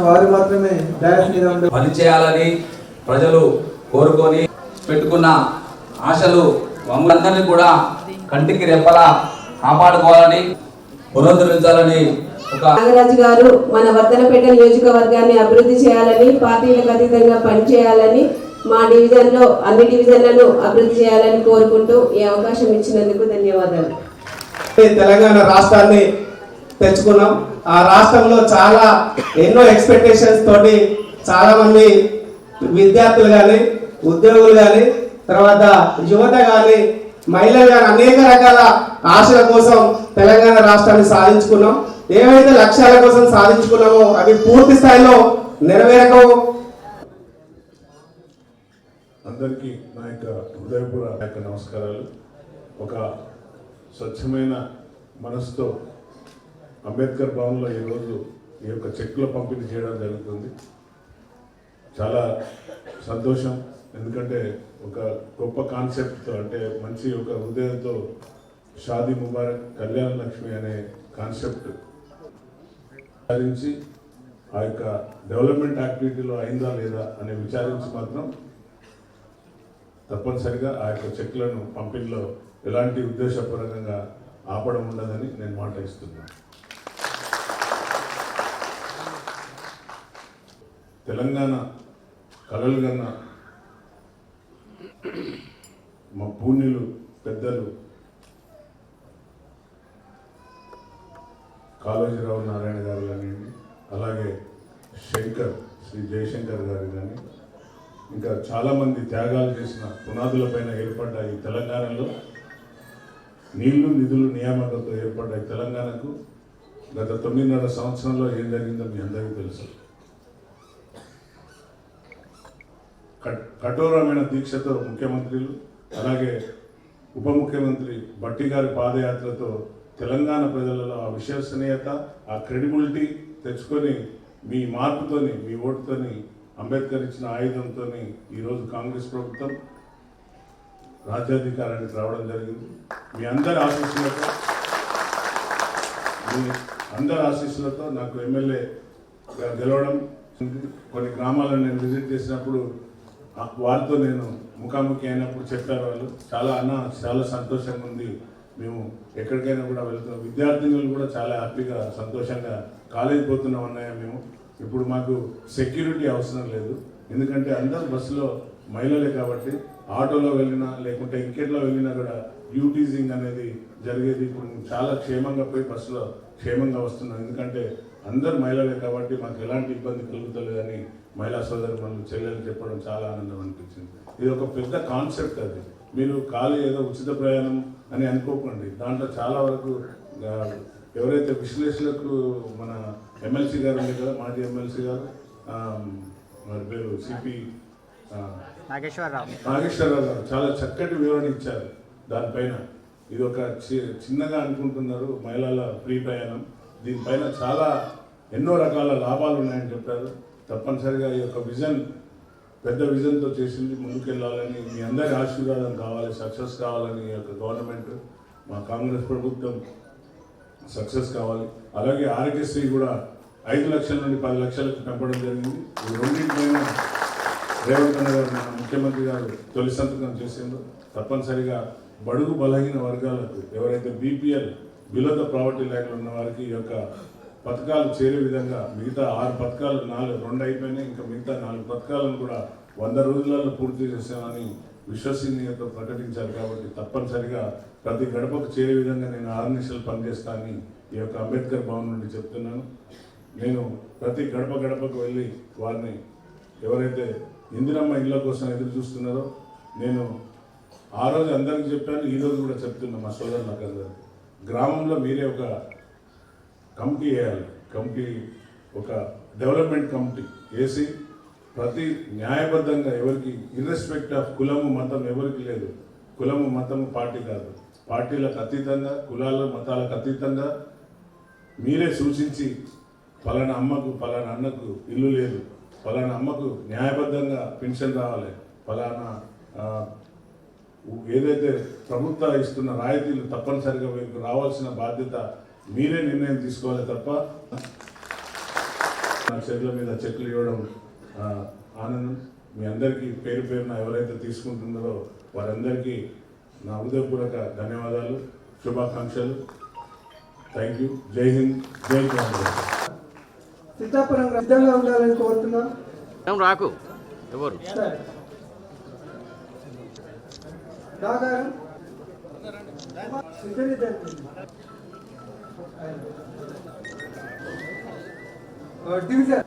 వారు మాత్రమే పని చేయాలని ప్రజలు కోరుకొని పెట్టుకున్న ఆశలు మమ్మల్ందరినీ కూడా కంటికి రెప్పలా కాపాడుకోవాలని పునరుద్ధరించాలని నాగరాజు గారు మన వర్ధనపేట నియోజకవర్గాన్ని అభివృద్ధి చేయాలని పార్టీలకు అతీతంగా పనిచేయాలని మా డివిజన్లో అన్ని డివిజన్లను అభివృద్ధి చేయాలని కోరుకుంటూ ఈ అవకాశం ఇచ్చినందుకు ధన్యవాదాలు. తెలంగాణ రాష్ట్రాన్ని తెచ్చుకున్నాం. ఆ రాష్ట్రంలో చాలా ఎన్నో ఎక్స్పెక్టేషన్స్ తోటి చాలా మంది విద్యార్థులు కానీ ఉద్యోగులు కానీ తర్వాత యువత కానీ మహిళలు కానీ అనేక రకాల ఆశల కోసం తెలంగాణ రాష్ట్రాన్ని సాధించుకున్నాం. ఏవైతే లక్ష్యాల కోసం సాధించుకున్నామో అవి పూర్తి స్థాయిలో నెరవేరకవు. అందరికీ నా యొక్క హృదయపూర్వ యొక్క నమస్కారాలు. ఒక స్వచ్ఛమైన మనసుతో అంబేద్కర్ భవన్లో ఈరోజు ఈ యొక్క చెక్కుల పంపిణీ చేయడం జరుగుతుంది. చాలా సంతోషం. ఎందుకంటే ఒక గొప్ప కాన్సెప్ట్తో అంటే మంచి ఒక హృదయంతో షాదీ ముబారక్ కళ్యాణ లక్ష్మి అనే కాన్సెప్ట్ విచారించి ఆ యొక్క డెవలప్మెంట్ యాక్టివిటీలో అయిందా లేదా అని విచారించి మాత్రం తప్పనిసరిగా ఆ యొక్క చెక్లను పంపిణీలో ఎలాంటి ఉద్దేశపూర్వకంగా ఆపడం ఉండదని నేను మాట ఇస్తున్నాను తెలంగాణ కలలు కన్నా మా పూణ్యులు పెద్దలు కాళోజీరావు నారాయణ గారు కానివ్వండి అలాగే శంకర్ శ్రీ జయశంకర్ గారు కానీ ఇంకా చాలామంది త్యాగాలు చేసిన పునాదులపైన ఏర్పడ్డ ఈ తెలంగాణలో నీళ్ళు నిధులు నియామకంతో ఏర్పడ్డ ఈ తెలంగాణకు గత తొమ్మిదిన్నర సంవత్సరంలో ఏం జరిగిందో మీ అందరికీ తెలుసు. కట్- కఠోరమైన దీక్షతో ముఖ్యమంత్రులు అలాగే ఉప ముఖ్యమంత్రి బట్టి గారి పాదయాత్రతో తెలంగాణ ప్రజలలో ఆ విశ్వసనీయత ఆ క్రెడిబిలిటీ తెచ్చుకొని మీ మార్పుతోని మీ ఓటుతోని అంబేద్కర్ ఇచ్చిన ఆయుధంతో ఈరోజు కాంగ్రెస్ ప్రభుత్వం రాజ్యాధికారానికి రావడం జరిగింది. మీ అందరి ఆశీస్సులతో మీ అందరి ఆశీస్సులతో నాకు ఎమ్మెల్యే గెలవడం కొన్ని గ్రామాలను నేను విజిట్ చేసినప్పుడు ఆ వారితో నేను ముఖాముఖి అయినప్పుడు చెప్పారు వాళ్ళు. చాలా అన్న చాలా సంతోషంగా ఉంది. మేము ఎక్కడికైనా కూడా వెళ్తున్నాం. విద్యార్థినులు కూడా చాలా హ్యాపీగా సంతోషంగా కాలేజ్ పోతున్నాం అన్నయ్య మేము. ఇప్పుడు మాకు సెక్యూరిటీ అవసరం లేదు. ఎందుకంటే అందరు బస్సులో మహిళలే కాబట్టి ఆటోలో వెళ్ళినా లేకుంటే ఇంకెట్లో వెళ్ళినా కూడా డ్యూటీజింగ్ అనేది జరిగేది. ఇప్పుడు చాలా క్షేమంగా పోయి బస్సులో క్షేమంగా వస్తున్నాం. ఎందుకంటే అందరు మహిళలే కాబట్టి మాకు ఎలాంటి ఇబ్బంది కలుగుతలేదని మహిళా సోదరు మనకు చెల్లెలు చెప్పడం చాలా ఆనందం అనిపించింది. ఇది ఒక పెద్ద కాన్సెప్ట్ అది. మీరు ఖాళీ ఏదో ఉచిత ప్రయాణం అని అనుకోకండి. దాంట్లో చాలా వరకు ఎవరైతే విశ్లేషకులకు మన ఎమ్మెల్సీ గారు ఉంది కదా మాజీ ఎమ్మెల్సీ గారు వారి పేరు సిపి నాగేశ్వరరావు. నాగేశ్వరరావు గారు చాలా చక్కటి వివరణ ఇచ్చారు దానిపైన. ఇది ఒక చిన్నగా అనుకుంటున్నారు మహిళల ఫ్రీ ప్రయాణం. దీనిపైన చాలా ఎన్నో రకాల లాభాలు ఉన్నాయని చెప్పారు. తప్పనిసరిగా ఈ యొక్క విజన్ పెద్ద విజన్తో చేసింది ముందుకెళ్ళాలని మీ అందరి ఆశీర్వాదం కావాలి సక్సెస్ కావాలని ఈ యొక్క గవర్నమెంట్ మా కాంగ్రెస్ ప్రభుత్వం సక్సెస్ కావాలి. అలాగే ఆరోగ్యశ్రీ కూడా ఐదు లక్షల నుండి పది లక్షలకు పెంపడం జరిగింది. ఈ రెండింటిపైన రేవంత్ గారు మన ముఖ్యమంత్రి గారు తొలి సంతకం చేసిందో తప్పనిసరిగా బడుగు బలహీన వర్గాలకు ఎవరైతే బీపీఎల్ బిలో ద ప్రావర్టీ లైన్లో ఉన్న వారికి ఈ యొక్క పథకాలు చేరే విధంగా మిగతా ఆరు పథకాలు నాలుగు రెండు అయిపోయినాయి. ఇంకా మిగతా నాలుగు పథకాలను కూడా వంద రోజులలో పూర్తి చేసామని విశ్వసనీయత ప్రకటించారు కాబట్టి తప్పనిసరిగా ప్రతి గడపకు చేరే విధంగా నేను ఆరు నిమిషాలు పనిచేస్తానని ఈ యొక్క అంబేద్కర్ భవన్ నుండి చెప్తున్నాను. నేను ప్రతి గడప గడపకు వెళ్ళి వారిని ఎవరైతే ఇందిరమ్మ ఇళ్ళ కోసం ఎదురు చూస్తున్నారో నేను ఆ రోజు అందరికీ చెప్పాను ఈరోజు కూడా చెప్తున్నా మా సోదరులకు అందరికి గ్రామంలో మీరే ఒక కమిటీ వేయాలి. కమిటీ ఒక డెవలప్మెంట్ కమిటీ వేసి ప్రతి న్యాయబద్ధంగా ఎవరికి ఇర్రెస్పెక్ట్ ఆఫ్ కులము మతం ఎవరికి లేదు. కులము మతము పార్టీ కాదు. పార్టీలకు అతీతంగా కులాల మతాలకు అతీతంగా మీరే సూచించి ఫలానా అమ్మకు ఫలానా అన్నకు ఇల్లు లేదు. ఫలానా అమ్మకు న్యాయబద్ధంగా పెన్షన్ రావాలి. ఫలానా ఏదైతే ప్రభుత్వాలు ఇస్తున్న రాయితీలు తప్పనిసరిగా మీకు రావాల్సిన బాధ్యత మీరే నిర్ణయం తీసుకోవాలి తప్ప నా చేతుల మీద చెక్లు ఇవ్వడం ఆ, ఆనందం. మీ అందరికీ పేరు పేరున ఎవరైతే తీసుకుంటున్నారో వారందరికీ నా హృదయపూర్వక ధన్యవాదాలు శుభాకాంక్షలు. థ్యాంక్ యూ జై హింద్ జై కాంగ్రెస్ సిద్ధాపురం సిద్ధంగా ఉండాలని కోరుతున్నాం. రాకు? ఎవరు? Ördü güzel.